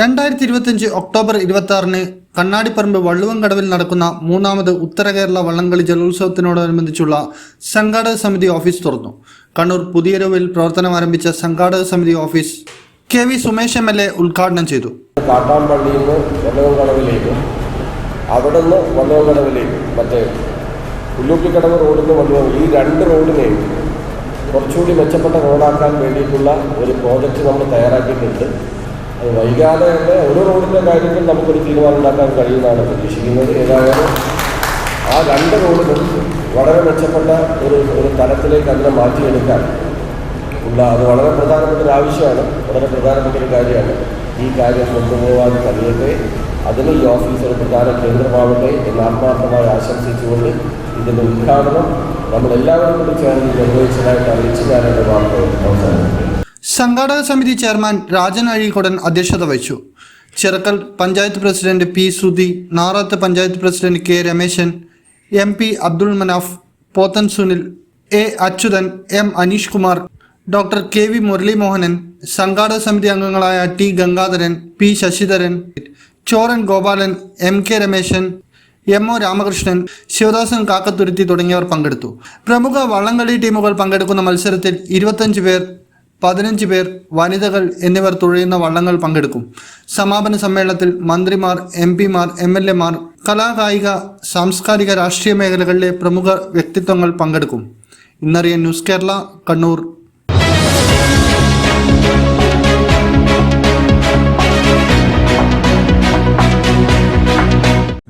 രണ്ടായിരത്തി ഇരുപത്തിയഞ്ച് ഒക്ടോബർ ഇരുപത്തി ആറിന് കണ്ണാടിപ്പറമ്പ് വള്ളുവൻകടവിൽ നടക്കുന്ന മൂന്നാമത് ഉത്തര കേരള വള്ളംകളി ജലോത്സവത്തിനോടനുബന്ധിച്ചുള്ള സംഘാടക സമിതി ഓഫീസ് തുറന്നു. കണ്ണൂർ പുതിയരവിൽ പ്രവർത്തനം ആരംഭിച്ച സംഘാടക സമിതി office K V Sumesh M L A ഉദ്ഘാടനം ചെയ്തു. കാട്ടാമ്പള്ളിയിൽ നിന്ന് വല്ലവങ്കടവിലേക്കും അവിടെ നിന്ന് വള്ളുവൻകടവിലേക്കും മറ്റേ ഉല്ലൂപ്പിക്കടവ് റോഡിൽ നിന്ന് വല്ലവ ഈ രണ്ട് റോഡിനെയും കുറച്ചുകൂടി മെച്ചപ്പെട്ട റോഡാക്കാൻ വേണ്ടിയിട്ടുള്ള ഒരു പ്രോജക്റ്റ് നമ്മൾ തയ്യാറാക്കിയിട്ടുണ്ട്. അത് വൈകാതെ ഓരോ റോഡിന്റെ കാര്യത്തിൽ നമുക്കൊരു തീരുമാനം ഉണ്ടാക്കാൻ കഴിയുമെന്നാണ് പ്രതീക്ഷിക്കുന്നത്. ഏതായാലും ആ രണ്ട് റോഡുകളും വളരെ മെച്ചപ്പെട്ട ഒരു ഒരു തലത്തിലേക്ക് അതിനെ മാറ്റിയെടുക്കാൻ ഉള്ള അത് വളരെ പ്രധാനപ്പെട്ട ഒരു ആവശ്യമാണ്. വളരെ പ്രധാനപ്പെട്ട ഒരു കാര്യമാണ്. ഈ കാര്യം കൊണ്ടുപോകാൻ കഴിയട്ടെ അതിന് ഈ ഓഫീസ് ഒരു പ്രധാന കേന്ദ്രമാവട്ടെ എന്ന് ആത്മാർത്ഥമായി ആശംസിച്ചുകൊണ്ട് ഇതിന്റെ ഉദ്ഘാടനം നമ്മളെല്ലാവരും കൂടി ചേർന്ന് നിർവഹിച്ചതായിട്ട് അറിയിച്ചു ഞാൻ എന്റെ വാർത്ത സംഘാടക സമിതി ചെയർമാൻ രാജൻ അഴീക്കുടൻ അധ്യക്ഷത വഹിച്ചു. Chirakkal panchayat president P Sruthi Narath panchayat president K Rameshan M P Abdul Manaf Pothan Sunil A Achuthan M Aneesh Kumar doctor K V Muralimohanan സംഘാടക സമിതി അംഗങ്ങളായ T Gangadharan P Sasidharan Choran Gopalan M K Rameshan M O Ramakrishnan Sivadasan Kakkathuruthi തുടങ്ങിയവർ പങ്കെടുത്തു. പ്രമുഖ വള്ളംകളി ടീമുകൾ പങ്കെടുക്കുന്ന മത്സരത്തിൽ ഇരുപത്തഞ്ച് പേർ പതിനഞ്ച് പേർ വനിതകൾ എന്നിവർ തുഴയുന്ന വള്ളങ്ങൾ പങ്കെടുക്കും. സമാപന സമ്മേളനത്തിൽ മന്ത്രിമാർ എം പിമാർ എം എൽ എമാർ കലാകായിക സാംസ്കാരിക രാഷ്ട്രീയ മേഖലകളിലെ പ്രമുഖ വ്യക്തിത്വങ്ങൾ പങ്കെടുക്കും. ഇന്നറിയ ന്യൂസ് കേരള കണ്ണൂർ.